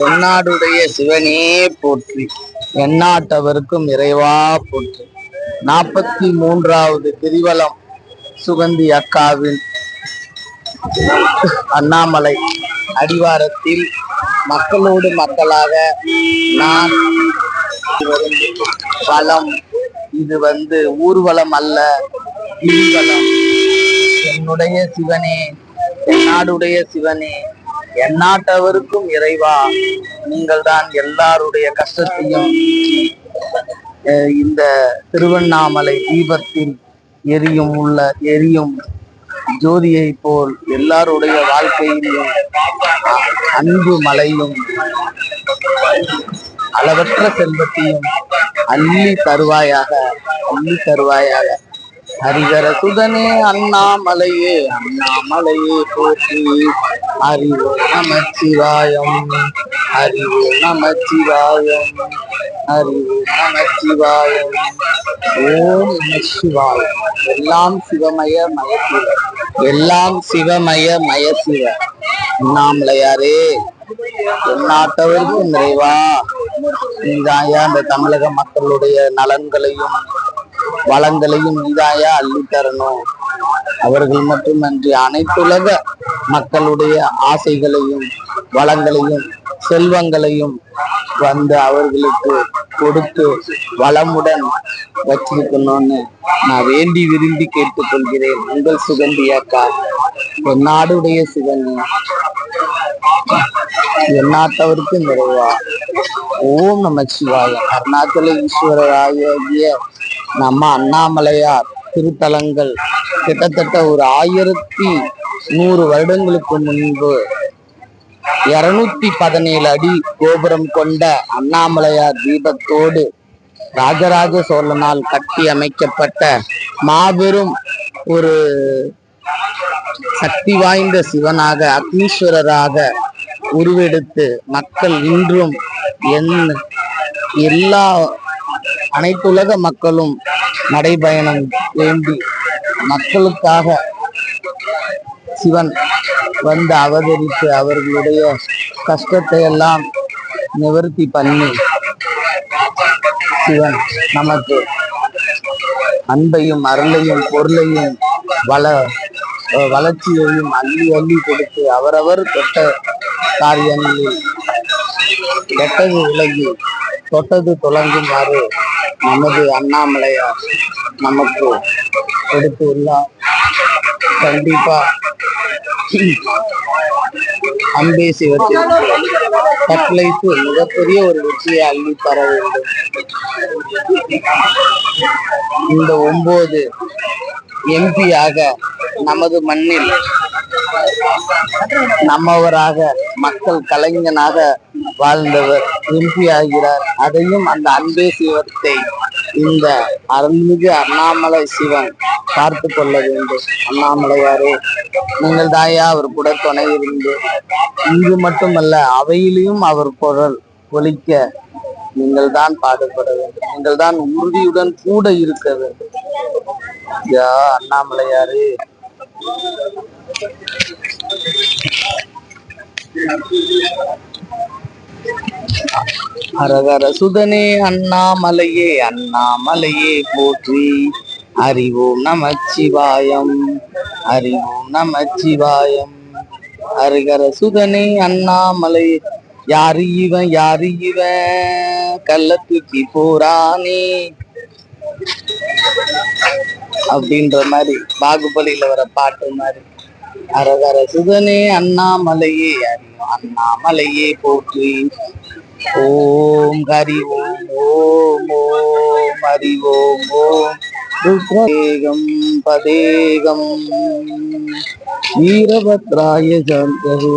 தென்னாடுடைய சிவனே போற்றி. எந்நாட்டவருக்கும் இறைவா போற்றி. நாற்பத்தி மூன்றாவது திரிவலம் சுகந்தி அக்காவின் அண்ணாமலை அடிவாரத்தில் மக்களோடு மக்களாக நான் வரும் வளம் இது வந்து ஊர்வலம் அல்ல கிரிவலம். என்னுடைய சிவனே என்னாடுடைய சிவனே எந்நாட்டவருக்கும் இறைவா நீங்கள் தான் எல்லாருடைய கஷ்டத்தையும் இந்த திருவண்ணாமலை தீபத்தில் எரியும் உள்ள எரியும் ஜோதியை போல் எல்லாருடைய வாழ்க்கையிலும் அன்பு மலையும் அளவற்ற செல்வத்தையும் அள்ளி தருவாயாக அள்ளி தருவாயாக. ஹரிகர சுதனே அண்ணாமலையே அண்ணாமலையே போற்றி. அறிவு நமச்சிவாயம் அறிவு நமச்சிவாயம் அறிவு நமச்சிவாயம். ஓம் நம சிவாயம் எல்லாம் சிவமய மயசிவ. எல்லாம் சிவமய மயசிவ. அண்ணாமலையாரே எந்நாட்டவருக்கும் நிறைவா நீதாயா இந்த தமிழக மக்களுடைய நலன்களையும் வளங்களையும் நீதாயா அள்ளி தரணும். அவர்கள் மட்டுமன்றி அனைத்துலக மக்களுடைய ஆசைகளையும் வளங்களையும் செல்வங்களையும் வந்து அவர்களுக்கு கொடுத்து வளமுடன் வச்சிருக்கணும்னு நான் வேண்டி விரும்பி கேட்டுக்கொள்கிறேன். உங்கள் சுகந்தி அக்கா. என் நாடுடைய சுகந்தி. எந்நாட்டவருக்கு நிறைவா. ஓம் நம சிவாய அருணாச்சல ஈஸ்வரராகிய நம்ம அண்ணாமலையார் திருத்தலங்கள் கிட்டத்தட்ட ஒரு ஆயிரத்தி நூறு வருடங்களுக்கு முன்பு இருநூத்தி பதினேழு அடி கோபுரம் கொண்ட அண்ணாமலையார் தீபத்தோடு ராஜராஜ சோழனால் கட்டி அமைக்கப்பட்ட மாபெரும் ஒரு சக்தி வாய்ந்த சிவனாக அக்னீஸ்வரராக உருவெடுத்து மக்கள் இன்றும் என் எல்லா அனைத்துலக மக்களும் நடைபயணம் வேண்டி மக்களுக்காக சிவன் வந்து அவதரித்து அவர்களுடைய கஷ்டத்தை எல்லாம் நிவர்த்தி பண்ணி சிவன் நமக்கு அன்பையும் அருளையும் பொருளையும் வள வளர்ச்சியையும் அள்ளி அள்ளி கொடுத்து அவரவர் தொட்ட காரியங்களில் கெட்டது விலகி தொட்டது தொடங்குமாறு நமது அண்ணாமலையார் நமக்கு கொடுத்து உள்ளார் கண்டிப்பா அம்பே சிவத்திற்கு கட்டளைக்கு மிகப்பெரிய ஒரு வெற்றியை அள்ளி தர வேண்டும். இந்த ஒன்பது எம்பியாக நமது மண்ணில் நம்மவராக மக்கள் கலைஞனாக வாழ்ந்தவர் எம்பி ஆகிறார். அதையும் அந்த அன்பே சிவத்தை இந்த அருள்மிகு அண்ணாமலை சிவன் பார்த்து கொள்ள வேண்டும். அண்ணாமலையாரே நீங்கள் தாயா அவர் கூட துணை இருந்து இங்கு மட்டுமல்ல அவையிலையும் அவர் குரல் ஒழிக்க நீங்கள் தான் பாடுபட வேண்டும். நீங்கள் தான் உறுதியுடன் கூட இருக்க வேண்டும். யா அண்ணாமலையாரு. அரகர சுதனே அண்ணாமலையே அண்ணாமலையே போற்றி. அறிவோம் நமச்சிவாயம். அறிவோம் நமச்சிவாயம். ஹரிகர சுதனே அண்ணாமலை யாரு இவன் யாரு இவன்? கள்ள தூக்கி போறானே. அப்படின்ற மாதிரி பாகுபலியில வர பாட்டு மாதிரி. அரகர சுதனே அண்ணாமலையே அறியும் அண்ணாமலையே போற்றி. ஓம் ஹரி ஓம் ஓம் ஓம் ஹரி ஓம் ஓம். ருத்ரேகம் பதேகம். வீரபத்ராய சந்தரு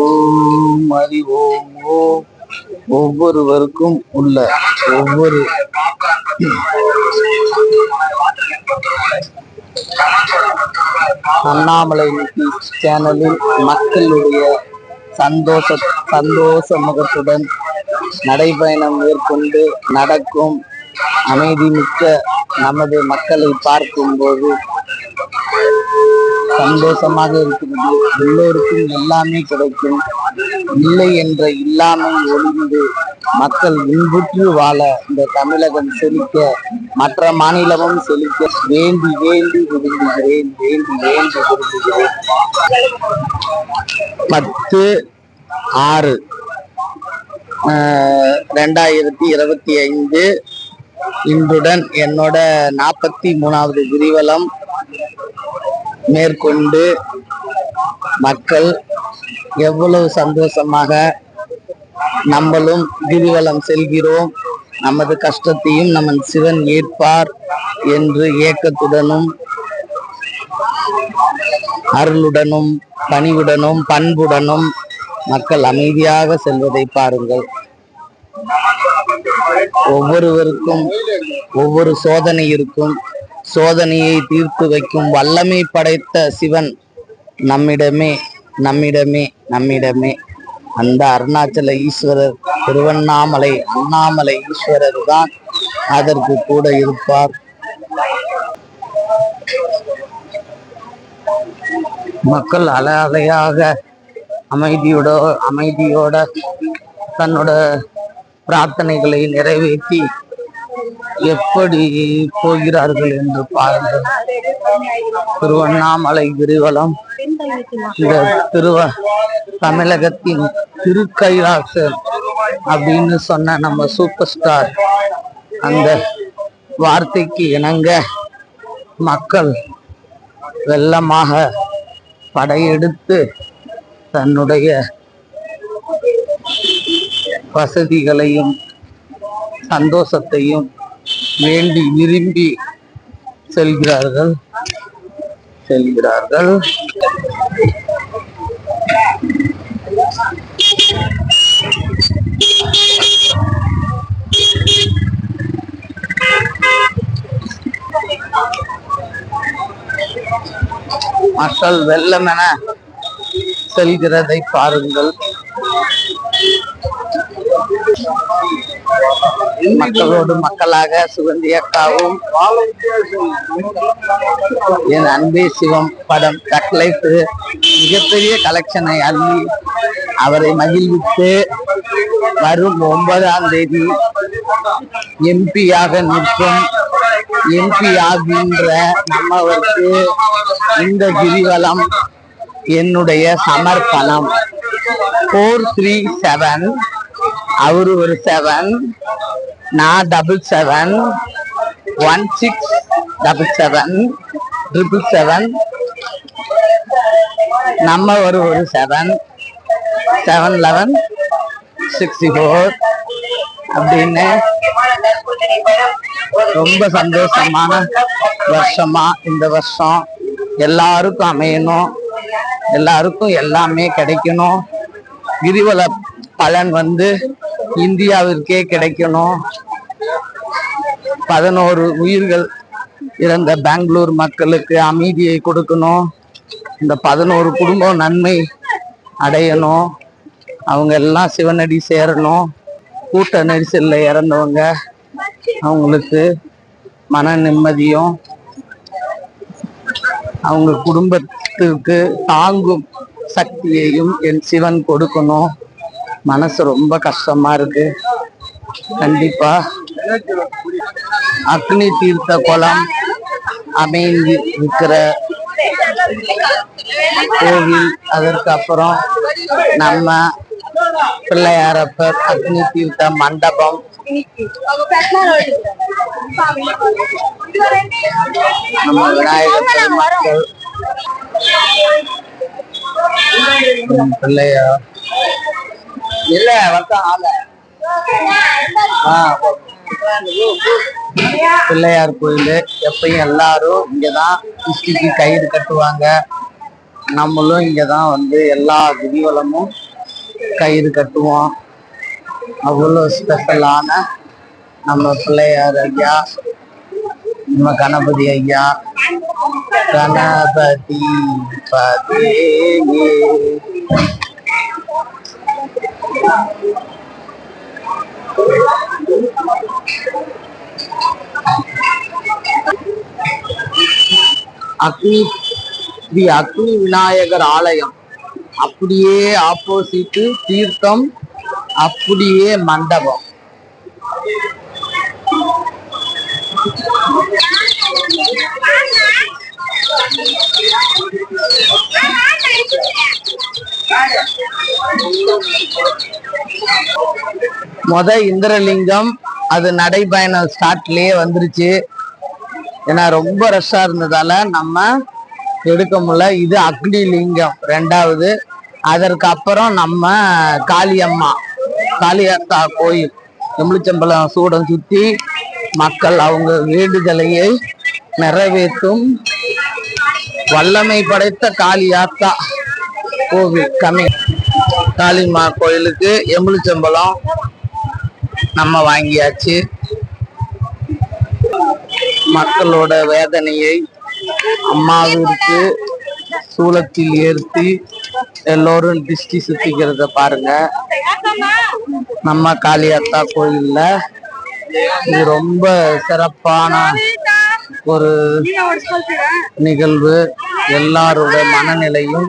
ஓம் ஹரி ஓம் ஓம் ஒவ்வொருவருக்கும் உள்ள ஒவ்வொரு அண்ணாமலை நியூஸ் சேனலில் மக்களுடைய சந்தோஷ சந்தோஷ முகத்துடன் நடைபயணம் மேற்கொண்டு நடக்கும் அமைதி மிக்க நமது மக்களை பார்க்கும்போது சந்தோஷமாக இருக்கிறது. எல்லோருக்கும் எல்லாமே கிடைக்கும். இல்லை என்ற இல்லாமை ஒளிந்து மக்கள் இன்புற்று வாழ இந்த தமிழகம் செழிக்க மற்ற மாநிலமும் செழிக்க வேண்டி வேண்டி விரும்புகிறேன் வேண்டி வேண்டி விரும்புகிறேன். பத்து ஆறு ரெண்டாயிரத்தி இருபத்தி ஐந்து இன்றுடன் என்னோட நாற்பத்தி மூணாவது கிரிவலம் மேற்கொண்டு மக்கள் எவ்வளவு சந்தோஷமாக நம்மளும் கிரிவலம் செல்கிறோம். நமது கஷ்டத்தையும் நமது சிவன் ஏற்பார் என்று ஏக்கத்துடனும் அருளுடனும் பணிவுடனும் பண்புடனும் மக்கள் அமைதியாக செல்வதை பாருங்கள். ஒவ்வொருவருக்கும் ஒவ்வொரு சோதனை இருக்கும். சோதனையை தீர்த்து வைக்கும் வல்லமை படைத்த சிவன் நம்மிடமே நம்மிடமே நம்மிடமே. அந்த அருணாச்சல ஈஸ்வரர் திருவண்ணாமலை அண்ணாமலை ஈஸ்வரர் தான் அதற்கு கூட இருப்பார். மக்கள் அலையாக அமைதியோட அமைதியோட தன்னோட பிரார்த்தனைகளை நிறைவேற்றி எப்படி போகிறார்கள் என்று பாருங்கள். திருவண்ணாமலை கிரிவலம் இந்த திருவ தமிழகத்தின் திருக்கைலாசம் அப்படின்னு சொன்ன நம்ம சூப்பர் ஸ்டார். அந்த வார்த்தைக்கு இணங்க மக்கள் வெள்ளமாக படையெடுத்து தன்னுடைய வசதிகளையும் சந்தோஷத்தையும் வேண்டி விரும்பி செல்கிறார்கள். செல்கிறார்கள். மக்கள் வெள்ளமென செல்கிறதை பாருங்கள். மக்களோடு மக்களாக சுகந்தி அக்காவும் என் அன்பே சிவம் படம் டக்லைஃபு மிகப்பெரிய கலெக்ஷனை அள்ளி அவரை மகிழ்வித்து வரும் ஒன்பதாம் தேதி எம்பியாக நிற்கும் எம்பி ஆகின்ற நம்மவருக்கு இந்த கிரிவலம் என்னுடைய சமர்ப்பணம். ஃபோர் த்ரீ செவன் அவரு ஒரு செவன் நான் double seven one six double seven triple seven நம்ம ஒரு ஒரு seven seven eleven sixty four அப்படின்னு ரொம்ப சந்தோஷமான வருஷமா இந்த வருஷம். எல்லாருக்கும் அமையணும். எல்லாருக்கும் எல்லாமே கிடைக்கணும். கிரிவல பலன் வந்து இந்தியாவிற்கே கிடைக்கணும். பதினோரு உயிர்கள் இறந்த பெங்களூர் மக்களுக்கு அமைதியை கொடுக்கணும். இந்த பதினோரு குடும்பம் நன்மை அடையணும். அவங்க எல்லாம் சிவனடி சேரணும். கூட்ட நெரிசலில் இறந்தவங்க அவங்களுக்கு மன நிம்மதியும் அவங்க குடும்பத்திற்கு தாங்கும் சக்தியையும் என் சிவன் கொடுக்கணும். மனசு ரொம்ப கஷ்டமா இருக்கு. கண்டிப்பா. அக்னி தீர்த்த குளம் அமைந்து இருக்கிற கோவில் அதற்கு அப்புறம் நம்ம பிள்ளையாரப்பர் அக்னி தீர்த்த மண்டபம். நம்ம விநாயகர் பெருமக்கள் பிள்ளையார். இல்ல வட்டம் ஆள. ஆ, பிள்ளையார் கோயில் எப்பயும் எல்லாரும் இங்கதான் திருஷ்டிக்கு கயிறு கட்டுவாங்க. நம்மளும் இங்கதான் வந்து எல்லா கிரிவலமும் கயிறு கட்டுவோம். அவ்வளோ ஸ்பெஷலான நம்ம பிள்ளையார் ஐயா நம்ம கணபதி ஐயா கணபதி பதே அக்னி ஸ்ரீ அக்னி விநாயகர் ஆலயம். அப்படியே ஆப்போசிட் தீர்த்தம் அப்படியே மண்டபம். முத இந்திரலிங்கம் அது நடைபயணம் ஸ்டார்ட்லயே வந்துருச்சு. ஏன்னா ரொம்ப ரஷ்ஷா இருந்ததால நம்ம எடுக்க முடியல. இது அக்னி லிங்கம் ரெண்டாவது. அதற்கு அப்புறம் நம்ம காளியம்மா காளியாத்தா கோயில் எம்பளிச்சம்பழம் சூடம் சுத்தி மக்கள் அவங்க வேண்டுதலையை நிறைவேற்றும் வல்லமை படைத்த காளியாத்தா கோவில் கமி காளிமா கோயிலுக்கு எம்பளிச்சம்பழம் நம்ம வாங்கியாச்சு. மக்களோட வேதனையை அம்மாவிற்கு சூளத்தில் ஏற்றி எல்லோரும் திருஷ்டி சுத்திக்கிறத பாருங்க. நம்ம காளியாத்தா கோயில்ல இது ரொம்ப சிறப்பான ஒரு நிகழ்வு. எல்லாரோட மனநிலையும்